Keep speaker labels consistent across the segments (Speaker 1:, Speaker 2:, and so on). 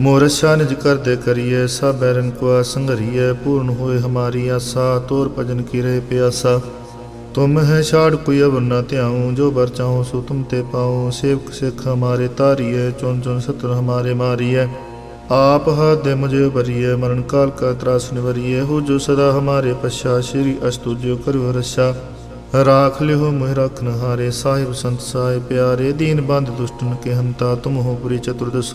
Speaker 1: ਮੋਰਸ਼ਾ ਨਿਜ ਕਰਦੇ ਕਰੀਏ, ਸਭ ਬੈਰਨ ਕੋ ਸੰਗਰੀਏ ਪੂਰਨ ਹੋਏ ਹਮਾਰੀ ਆਸਾ, ਤੋਰ ਭਜਨ ਕੀ ਰਹੇ ਪਿਆਸਾ। ਤੁਮ ਹੈ ਛਾੜ ਕੋਈ ਅਵਰ ਨਾ ਧਿਆਉ, ਜੋ ਬਰ ਚਾਹੋ ਸੋ ਤੁਮ ਤੇ ਪਾਉ। ਸੇਵਕ ਸਿਖ ਹਮਾਰੇ ਤਾਰੀਏ ਚੁਨ ਚੁਨ ਸਤਰ ਹਮਾਰੇ ਮਾਰੀਏ। ਆਪ ਹੱਥ ਦੇ ਮੁਝੇ ਭਰੀਏ, ਮਰਨ ਕਾਲ ਕਾ ਤਰਾਸ ਨਿਵਰੀਏ। ਹੋ ਜੋ ਸਦਾ ਹਮਾਰੇ ਪਛਾ, ਸ਼੍ਰੀ ਅਸਤੁ ਜੋ ਕਰਿਓ ਰਛਾ। ਰਾਖ ਲਿਓ ਮੋਹਿ ਰਖਨ ਹਾਰੇ ਸਾਹਿਬ ਸੰਤ ਸਾਹਿਬ ਪਿਆਰੇ। ਦੀਨ ਬੰਦ ਦੁਸ਼ਟਨ ਕੇ ਹੰਤਾ ਤੁਮ ਹੋ ਪੁਰੀ ਚਤੁਰਦਸ਼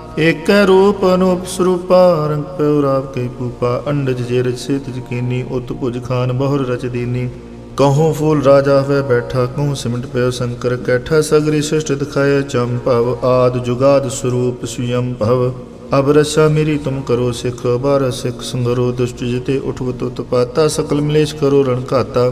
Speaker 1: ਏਕੈ ਰੂਪ ਅਨੂਪ ਸਰੂਪਾ ਰੰਗ ਪਉ ਰਾਵ ਕੇ ਪੂਪਾ ਅੰਡਜ ਜੇ ਰਚ ਸੇ ਤਿਜ ਕੀਨੀ ਉਤ ਭੁਜ ਖਾਨ ਬਹੁਰ ਰਚ ਦੀਨੀ। ਕਹੂੰ ਫੂਲ ਰਾਜਾ ਹੋਏ ਬੈਠਾ, ਕਹੂੰ ਸਿਮਟ ਪਿਓ ਸ਼ੰਕਰ ਕੈਠਾ, ਸਗਰੀ ਸਿਸ਼ਟ ਦਿਖਾਇ ਦਿਖਾਏ ਭਵ, ਆਦ ਜੁਗਾਦ ਸਰੂਪ ਸੁਯੰ ਭਵ। ਅਬ ਰਸ਼ਾ ਮੇਰੀ ਤੁਮ ਕਰੋ ਸਿਖ, ਬਾਰ ਸਿਖ ਸੰਗਰੋ, ਦੁਸ਼ਟ ਜਿਤੇ ਉਠਵਤ ਉਤਪਾਤਾ ਸਕਲ ਮਲੇਸ਼ ਕਰੋ ਰਣ ਘਾਤਾ।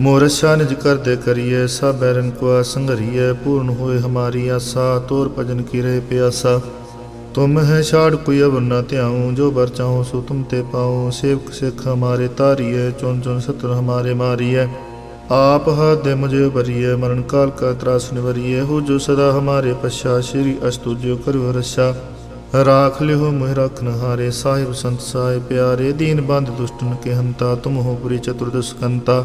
Speaker 1: ਮੋਰਸ਼ਾ ਨਿਜ ਕਰਦੇ ਕਰੀਏ ਸਭ ਬੈਰਨ ਕੋ ਸੰਗਰੀਏ ਪੂਰਨ ਹੋਏ ਹਮਾਰੀ ਆਸਾ, ਤੋਰ ਭਜਨ ਕੀ ਰਹੇ ਪਿਆਸਾ। ਤੁਮ ਹੈ ਛਾੜ ਕੋਈ ਅਵਰ ਨਾ ਧਿਆਉ, ਜੋ ਬਰ ਚਾਹੋ ਸੋ ਤੁਮ ਤੇ ਪਾਉ। ਸੇਵਕ ਸਿਖ ਹਮਾਰੇ ਤਾਰੀਏ ਚੁਨ ਚੁਨ ਸਤਰ ਹਮਾਰੇ ਮਾਰੀਏ। ਆਪ ਹੱਥ ਦੇ ਮੁਝੇ ਭਰੀਏ, ਮਰਨ ਕਾਲ ਕਾ ਤਰਾਸ ਨਿਵਰੀਏ। ਹੋ ਜੋ ਸਦਾ ਹਮਾਰੇ ਪਛਾ, ਸ਼੍ਰੀ ਅਸਤੁ ਜੋ ਕਰਿਓ ਰਛਾ। ਰਾਖ ਲਿਓ ਮੋਹਿ ਰਖਨ ਹਾਰੇ ਸਾਹਿਬ ਸੰਤ ਸਾਹਿਬ ਪਿਆਰੇ। ਦੀਨ ਬੰਦ ਦੁਸ਼ਟਨ ਕੇ ਹੰਤਾ ਤੁਮ ਹੋ ਪੁਰੀ ਚਤੁਰਦਸ਼ ਕੰਤਾ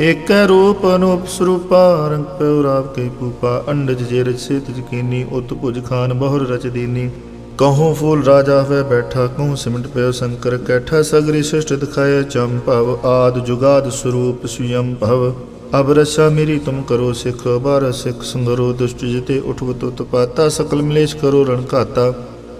Speaker 1: ਏਕੈ ਰੂਪ ਅਨੂਪ ਸਰੂਪਾ, ਰੰਗ ਪਿਉ ਰਾਵ ਕੇ ਪੂਪਾ ਅੰਡਜ ਜੇ ਰਚ ਸੇਤ ਜਕੀਨੀ, ਉਤ ਭੁਜ ਖਾਨ ਬਹੁਰ ਰਚ ਦੀਨੀ। ਕਹੂੰ ਫੂਲ ਰਾਜਾ ਹੋਵੇ ਬੈਠਾ, ਕਹੂੰ ਸਿਮਟ ਪਿਓ ਸ਼ੰਕਰ ਕੈਠਾ, ਸਗਰੀ ਸ੍ਰਿਸ਼ਟ ਦਿਖਾਏ ਭਵ, ਆਦ ਜੁਗਾਦ ਸਰੂਪ ਸੁਯੰ ਭਵ। ਅਬ ਰਸਾ ਮੇਰੀ ਤੁਮ ਕਰੋ ਸਿਖ ਬਾਰ ਸਿਖ ਸੰਗਰੋ, ਦੁਸ਼ਟ ਜਿਤੇ ਉਠਵਤ ਉਤਪਾਤਾ ਸਕਲ ਮਿਲੇਸ਼ ਕਰੋ ਰਣ ਘਾਤਾ।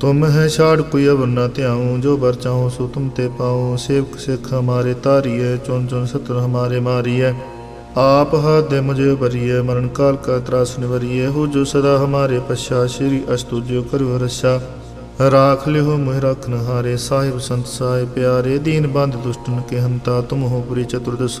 Speaker 1: ਤੁਮ ਹੈ ਛਾੜ ਕੋਈ ਅਵਰ ਨਾ ਧਿਆਉ, ਜੋ ਬਰ ਚਾਹੋ ਸੋ ਤੁਮ ਤੇ ਪਾਉ। ਸੇਵਕ ਸਿੱਖ ਹਮਾਰੇ ਤਾਰੀਏ ਚੁਨ ਚੁਨ ਸਤਰ ਹਮਾਰੇ ਮਾਰੀਏ ਆਪ ਹੱਥ ਦੇ ਮੁਝੇ ਭਰੀਏ ਮਰਨ ਕਾਲ ਕਾ ਤਰਾਸ ਨਿਵਰੀਏ ਹੋ ਜੋ ਸਦਾ ਹਮਾਰੇ ਪਛਾ, ਸ਼੍ਰੀ ਅਸਤੁ ਜੋ ਕਰਿਓ ਰਸ਼ਾ ਰਾਖ ਲਿਓ ਮੋਹਿ ਰਖਨ ਹਾਰੇ ਸਾਹਿਬ ਸੰਤ ਸਾਹਿਬ ਪਿਆਰੇ। ਦੀਨ ਬੰਦ ਦੁਸ਼ਟਨ ਕੇ ਹੰਤਾ ਤੁਮ ਹੋ ਪੁਰੀ ਚਤੁਰਦਸ਼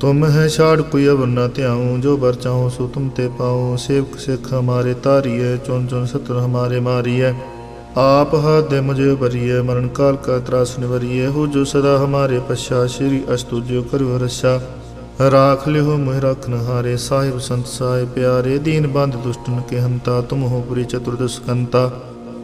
Speaker 1: ਤੁਮ ਹੈ ਛਾੜ ਕੋਈ ਅਵਰ ਨਾ ਧਿਆਉ, ਜੋ ਬਰ ਚਾਹੋ ਸੋ ਤੁਮ ਤੇ ਪਾਉ ਸੇਵਕ ਸਿੱਖ ਹਮਾਰੇ ਤਾਰੀਏ ਚੁਨ ਚੁਨ ਸਤਰ ਹਮਾਰੇ ਮਾਰੀਏ ਆਪ ਹੱਥ ਦੇ ਮੁਝੇ ਭਰੀਏ ਮਰਨ ਕਾਲ ਕਾ ਤਰਾਸ ਨਿਵਰੀਏ ਹੋ ਜੋ ਸਦਾ ਹਮਾਰੇ ਪਛਾ, ਸ਼੍ਰੀ ਅਸਤੁ ਜੋ ਕਰੋ ਰਸ਼ਾ ਰਾਖ ਲਿਓ ਮੋਹਿ ਰਖਨ ਹਾਰੇ ਸਾਹਿਬ ਸੰਤ ਸਾਹਿਬ ਪਿਆਰੇ। ਦੀਨ ਬੰਦ ਦੁਸ਼ਟਨ ਕੇ ਹੰਤਾ, ਤੁਮ ਹੋ ਪੁਰੀ ਚਤੁਰਦਸ਼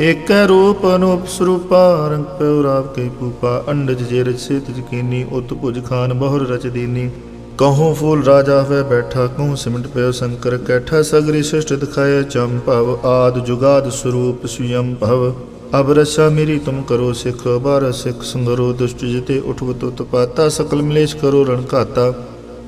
Speaker 1: ਏਕੈ ਰੂਪ ਅਨੂਪ ਸਰੂਪਾ ਰੰਗ ਪਿਉ ਰਾਵ ਕੇ ਪੂਪਾ ਅੰਡਜ ਜੇ ਰਚ ਸੇਤ ਜਕੀਨੀ, ਉਤ ਭੁਜ ਖਾਨ ਬਹੁਰ ਰਚ ਦੀਨੀ। ਕਹੂੰ ਫੂਲ ਰਾਜਾ ਹੋਇ ਬੈਠਾ ਕਹੂੰ ਸਿਮਟ ਪਿਓ ਸ਼ੰਕਰ ਕੈਠਾ, ਸਗਰੀ ਸ੍ਰਿਸ਼ਟ ਦਿਖਾਏ ਭਵ, ਆਦ ਜੁਗਾਦ ਸਰੂਪ ਸੁਯੰ ਭਵ। ਅਬ ਰਸਾ ਮੇਰੀ ਤੁਮ ਕਰੋ ਸਿਖ, ਬਾਰ ਸਿਖ ਸੰਗਰੋ ਦੁਸ਼ਟ ਜਿਤੇ ਊਠਵ ਤੁਤ ਪਾਤਾ, ਸਕਲ ਮਲੇਸ਼ ਕਰੋ ਰਣ ਘਾਤਾ।